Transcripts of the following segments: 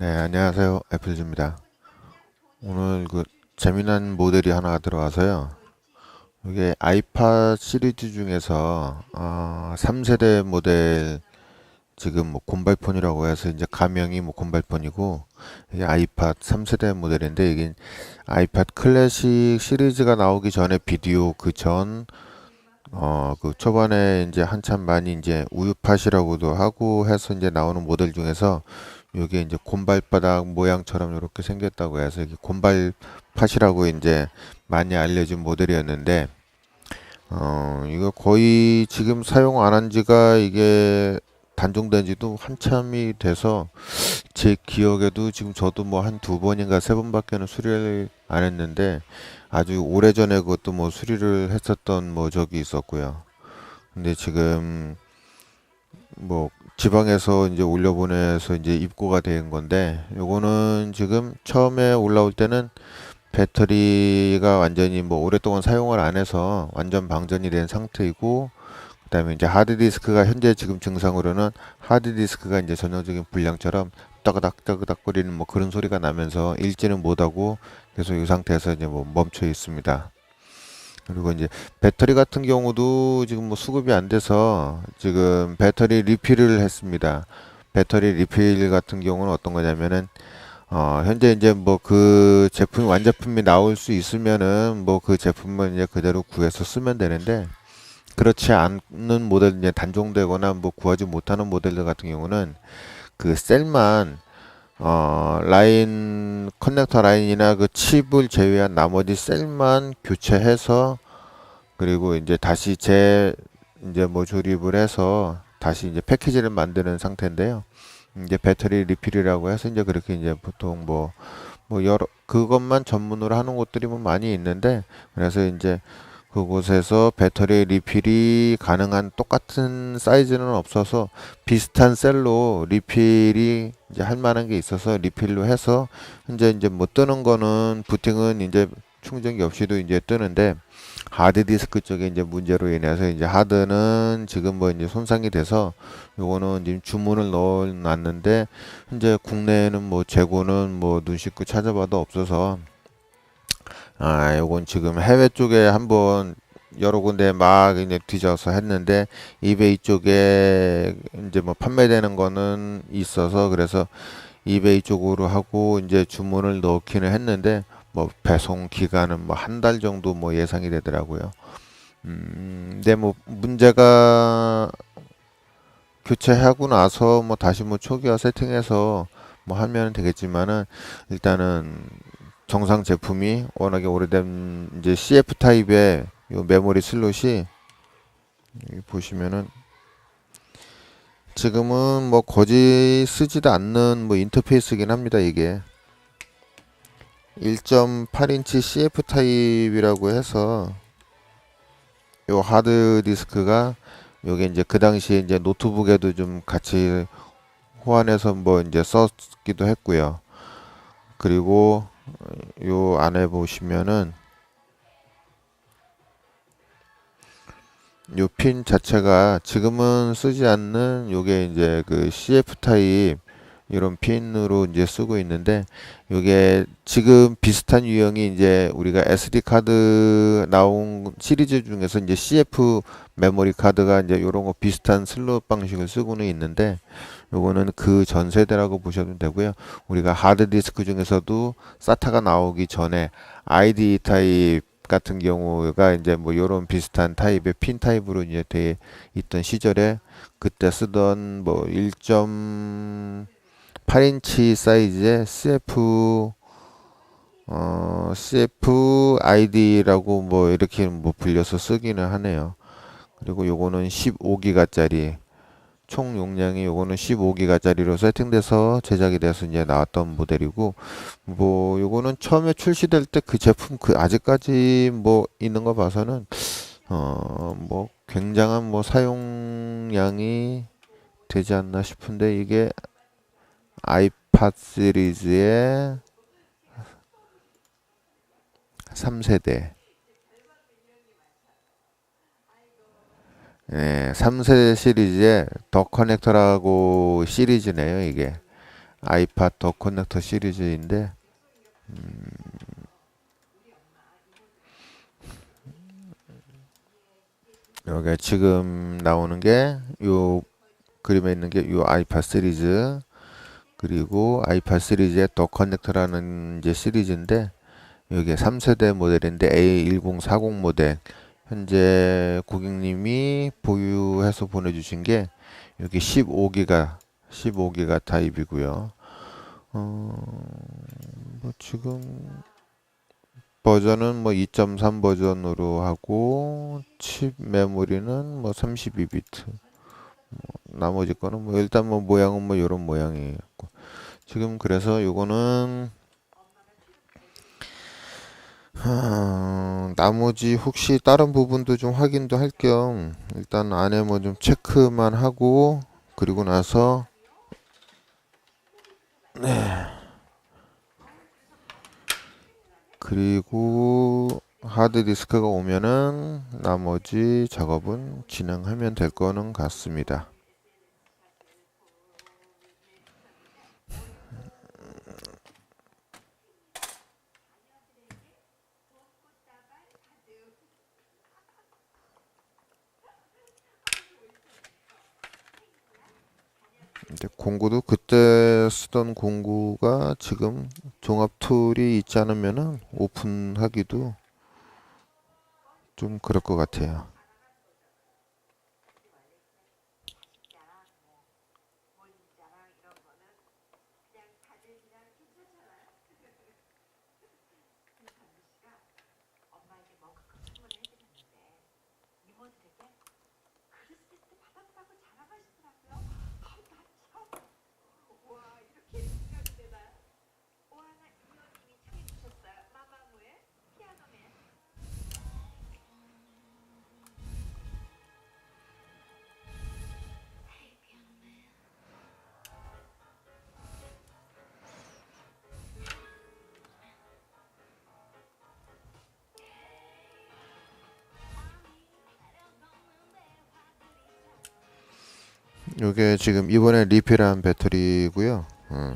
네, 안녕하세요. 애플즈입니다. 오늘 그 재미난 모델이 하나 들어와서요. 이게 아이팟 시리즈 중에서 어, 3세대 모델 지금 뭐 곰발폰이라고 해서 이제 가명이 뭐 곰발폰이고 이게 아이팟 3세대 모델인데 이게 아이팟 클래식 시리즈가 나오기 전에 비디오 그전 어 그 초반에 이제 한참 많이 이제 우유팟이라고도 하고 해서 이제 나오는 모델 중에서 요게 이제 곰발바닥 모양처럼 이렇게 생겼다고 해서 이게 곰발팟이라고 이제 많이 알려진 모델이었는데 어 이거 거의 지금 사용 안 한 지가 이게 단종된 지도 한참이 돼서 제 기억에도 지금 저도 뭐 한 두 번인가 세 번밖에는 수리를 안 했는데 아주 오래전에 그것도 뭐 수리를 했었던 뭐 적이 있었고요. 근데 지금 뭐 지방에서 이제 올려보내서 이제 입고가 된 건데 요거는 지금 처음에 올라올 때는 배터리가 완전히 뭐 오랫동안 사용을 안 해서 완전 방전이 된 상태이고 그다음에 이제 하드디스크가 현재 지금 증상으로는 하드디스크가 이제 전형적인 불량처럼 따그닥 따그닥 거리는 뭐 그런 소리가 나면서 읽지는 못하고 계속 이 상태에서 이제 뭐 멈춰 있습니다. 그리고 이제 배터리 같은 경우도 지금 뭐 수급이 안 돼서 지금 배터리 리필을 했습니다. 배터리 리필 같은 경우는 어떤 거냐면은 어 현재 이제 뭐 그 제품이 완제품이 나올 수 있으면은 뭐 그 제품을 이제 그대로 구해서 쓰면 되는데 그렇지 않는 모델 이제 단종되거나 뭐 구하지 못하는 모델들 같은 경우는 그 셀만 어 라인 커넥터 라인이나 그 칩을 제외한 나머지 셀만 교체해서 그리고 이제 다시 재 이제 뭐 조립을 해서 다시 이제 패키지를 만드는 상태인데요. 이제 배터리 리필이라고 해서 이제 그렇게 이제 보통 뭐뭐 여러 그것만 전문으로 하는 곳들이 뭐 많이 있는데 그래서 이제 그곳에서 배터리 리필이 가능한 똑같은 사이즈는 없어서 비슷한 셀로 리필이 이제 할 만한 게 있어서 리필로 해서 현재 이제 뭐 뜨는 거는 부팅은 이제 충전기 없이도 이제 뜨는데 하드 디스크 쪽에 이제 문제로 인해서 이제 하드는 지금 뭐 이제 손상이 돼서 요거는 지금 주문을 넣어 놨는데 현재 국내에는 뭐 재고는 뭐 눈 씻고 찾아봐도 없어서 아, 요건 지금 해외 쪽에 한번 여러 군데 막 이제 뒤져서 했는데 이베이 쪽에 이제 뭐 판매되는 거는 있어서 그래서 이베이 쪽으로 하고 이제 주문을 넣기는 했는데 뭐 배송 기간은 뭐 한 달 정도 뭐 예상이 되더라고요. 음, 근데 뭐 문제가 교체하고 나서 뭐 다시 뭐 초기화 세팅해서 뭐 하면 되겠지만은 일단은 정상 제품이 워낙에 오래된 이제 CF 타입의 요 메모리 슬롯이 보시면은 지금은 뭐 거의 쓰지도 않는 뭐 인터페이스긴 합니다 이게 1.8인치 CF 타입이라고 해서 요 하드 디스크가 요게 이제 그 당시에 이제 노트북에도 좀 같이 호환해서 뭐 이제 썼기도 했고요. 그리고 요 안에 보시면은 요 핀 자체가 지금은 쓰지 않는 요게 이제 그 CF 타입 이런 핀으로 이제 쓰고 있는데 요게 지금 비슷한 유형이 이제 우리가 SD 카드 나온 시리즈 중에서 이제 CF 메모리 카드가 이제 요런 거 비슷한 슬롯 방식을 쓰고는 있는데 요거는 그 전 세대라고 보셔도 되고요. 우리가 하드 디스크 중에서도 사타가 나오기 전에 ID 타입 같은 경우가 이제 뭐 요런 비슷한 타입의 핀 타입으로 이제 돼 있던 시절에 그때 쓰던 뭐 1.8인치 사이즈의 CF 어 CF ID라고 뭐 이렇게 뭐 불려서 쓰기는 하네요. 그리고 요거는 15기가짜리 총 용량이 요거는 15기가짜리로 세팅돼서 제작이 돼서 이제 나왔던 모델이고 뭐 요거는 처음에 출시될 때 그 제품 그 아직까지 뭐 있는 거 봐서는 어 뭐 굉장한 뭐 사용량이 되지 않나 싶은데 이게 아이팟 시리즈의 3세대 예, 3세대 시리즈의 더 커넥터라고 시리즈네요, 이게. 아이팟 더 커넥터 시리즈인데 여기 지금 나오는 게 요 그림에 있는 게 요 아이팟 시리즈 그리고 아이팟 시리즈의 더 커넥터라는 이제 시리즈인데 여기 3세대 모델인데 A1040 모델 현재 고객님이 보유해서 보내주신 게 여기 15기가 15기가 타입이고요. 어, 뭐 지금 버전은 뭐 2.3 버전으로 하고 칩 메모리는 뭐 32비트. 뭐 나머지 거는 뭐 일단 뭐 모양은 뭐 이런 모양이에요. 지금 그래서 요거는 아, 나머지 혹시 다른 부분도 좀 확인도 할 겸 일단 안에 뭐 좀 체크만 하고 그리고 나서 네. 그리고 하드 디스크가 오면은 나머지 작업은 진행하면 될 거는 같습니다. 이제 공구도 그때 쓰던 공구가 지금 종합 툴이 있지 않으면은 오픈하기도 좀 그럴 것 같아요. 요게 지금 이번에 리필한 배터리고요. 음.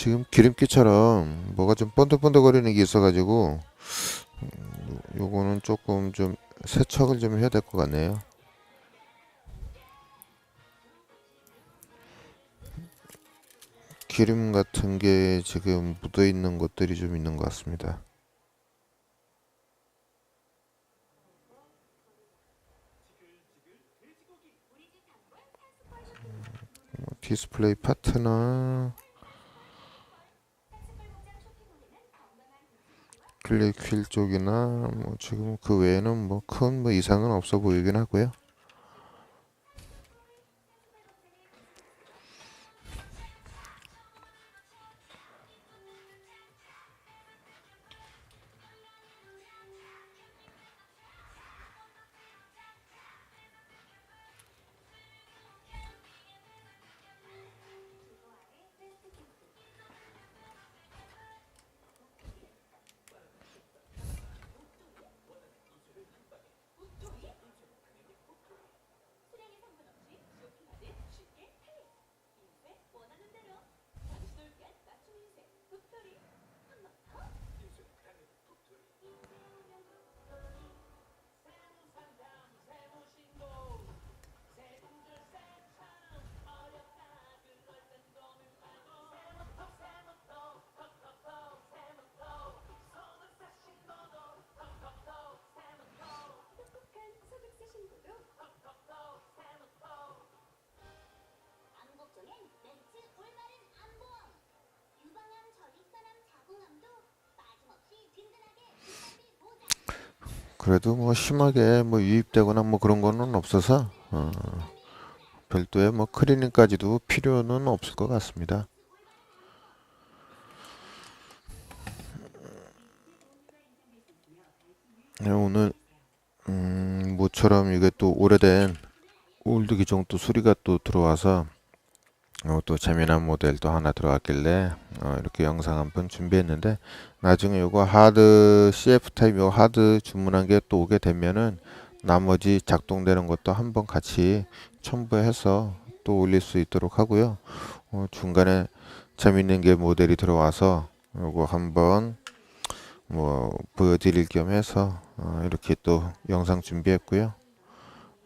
지금 기름기처럼 뭐가 좀 번득번득거리는 게 있어가지고 음, 요거는 조금 좀 세척을 좀 해야 될 것 같네요. 기름 같은 게 지금 묻어 있는 것들이 좀 있는 것 같습니다. 뭐 디스플레이 파트나 클릭 휠 쪽이나 뭐 지금 그 외에는 뭐 큰뭐 이상은 없어 보이긴 하고요. 그래도 뭐 심하게 뭐 유입되거나 뭐 그런 거는 없어서 어, 별도의 뭐 클리닝까지도 필요는 없을 것 같습니다. 네, 오늘 음, 모처럼 이게 또 오래된 올드 기종 또 수리가 또 들어와서 어, 또 재미난 모델 또 하나 들어왔길래 어, 이렇게 영상 한번 준비했는데 나중에 요거 하드 CF 타입 요 하드 주문한 게 또 오게 되면은 나머지 작동되는 것도 한번 같이 첨부해서 또 올릴 수 있도록 하고요. 어, 중간에 재밌는 게 모델이 들어와서 요거 한번 뭐 보여드릴 겸 해서 어, 이렇게 또 영상 준비했고요.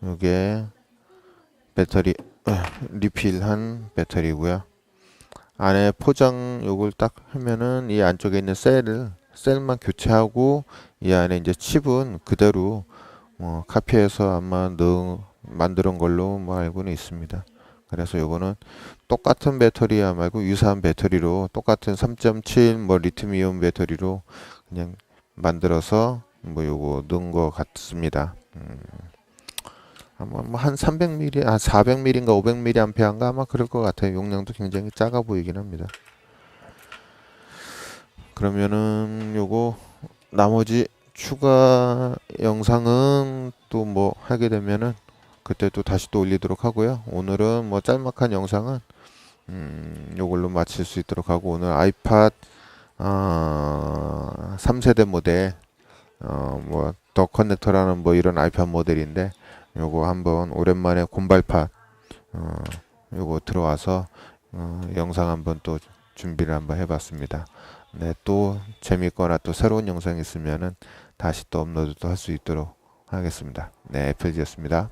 요게 배터리 리필한 배터리고요. 안에 포장 요걸 딱 하면은 이 안쪽에 있는 셀을 셀만 교체하고 이 안에 이제 칩은 그대로 뭐 카피해서 아마 넣은 만드는 걸로 뭐 알고는 있습니다. 그래서 요거는 똑같은 배터리야 말고 유사한 배터리로 똑같은 3.7뭐 리튬이온 배터리로 그냥 만들어서 뭐 요거 넣은 것 같습니다. 음. 아마 뭐한 300ml, 아 400ml인가 500ml 암페어인가 아마 그럴 것 같아요. 용량도 굉장히 작아 보이긴 합니다. 그러면은 요거 나머지 추가 영상은 또 뭐 하게 되면은 그때 또 다시 또 올리도록 하고요. 오늘은 뭐 짤막한 영상은 음 요걸로 마칠 수 있도록 하고 오늘 아이팟 아 3세대 모델 어뭐 더 커넥터라는 뭐 이런 아이팟 모델인데 요거 한번 오랜만에 곰발팟 어, 요거 들어와서 어, 영상 한번 또 준비를 한번 해봤습니다. 네, 또 재밌거나 또 새로운 영상 있으면은 다시 또 업로드도 할 수 있도록 하겠습니다. 네, 애플지였습니다.